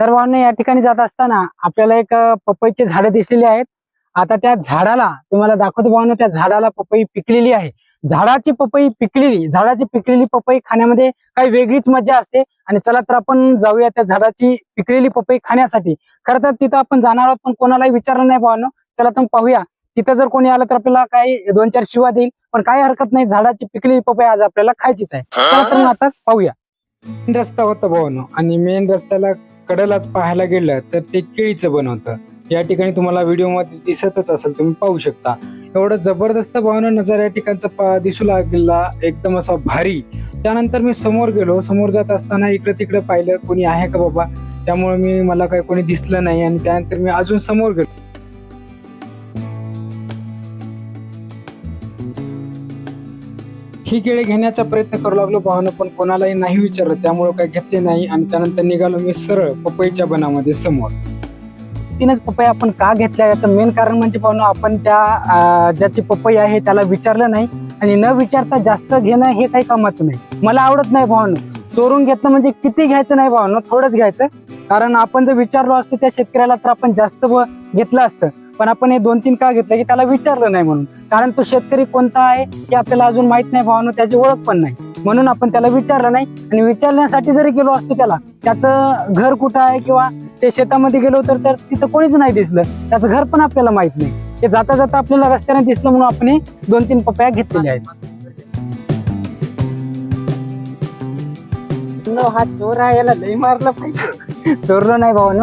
तर भावना या ठिकाणी जात असताना आपल्याला एक पपईची झाडं दिसलेली आहेत. आता त्या झाडाला तुम्हाला दाखवतो भावना त्या झाडाला पपई पिकलेली आहे. झाडाची पपई पिकलेली झाडाची पिकलेली पपई खाण्यामध्ये काही वेगळीच मजा असते. आणि चला तर आपण जाऊया त्या झाडाची पिकलेली पपई खाण्यासाठी. खरं तर तिथं आपण जाणार आहोत पण कोणालाही विचारलं नाही भावानं. चला तर पाहूया. तिथं जर कोणी आलं तर आपल्याला काही दोन चार शिवा देईल. पण काही हरकत नाही झाडाची पिकलेली पपई आज आपल्याला खायचीच आहे. चला तर आता पाहूया. मेन रस्ता होता भावानं. आणि मेन रस्त्याला कडेलाच पाहायला गेलं तर ते केळीचं बनवतं या ठिकाणी तुम्हाला व्हिडिओमध्ये दिसतच असेल तुम्ही पाहू शकता. एवढं जबरदस्त भावना नजर या ठिकाणचा पा- दिसू लागला एकदम असा भारी. त्यानंतर मी समोर गेलो समोर जात असताना इकडे तिकडे पाहिलं कोणी आहे का बाबा? त्यामुळे मी मला काही कोणी दिसलं नाही आणि त्यानंतर मी अजून समोर गेलो. ही केळे घेण्याचा प्रयत्न करू लागलो. भावानं पण कोणालाही नाही विचारलं. त्यामुळे काही घेतले नाही आणि त्यानंतर निघालो मी सरळ पपईच्या बनामध्ये समोर. तीनच पपई आपण का घेतल्या? याचं मेन कारण म्हणजे पाहून आपण त्या ज्याची पपई आहे त्याला विचारलं नाही. आणि न विचारता जास्त घेणं हे काही कामाचं नाही. मला आवडत नाही भावानं. चोरून घेतलं म्हणजे किती घ्यायचं नाही भावानं? थोडंच घ्यायचं. कारण आपण जर विचारलो असतो त्या शेतकऱ्याला तर आपण जास्त घेतलं असतं. पण आपण हे दोन तीन का घेतलं की त्याला विचारलं नाही म्हणून. कारण तो शेतकरी कोणता आहे हे आपल्याला अजून माहीत नाही भावनं त्याची ओळख पण नाही. म्हणून आपण त्याला विचारलं नाही. आणि विचारण्यासाठी जरी गेलो असतो त्याला त्याचं घर कुठं आहे किंवा ते शेतामध्ये गेलो तर तर तिथं कोणीच नाही दिसलं. त्याचं घर पण आपल्याला माहीत नाही. ते जाता जाता आपल्याला रस्त्याने दिसलं म्हणून आपण हे दोन तीन पपया घेतलेल्या आहेत. हा चोर आहे याला लई मारलं पाहिजे. चोरलो नाही भावानो.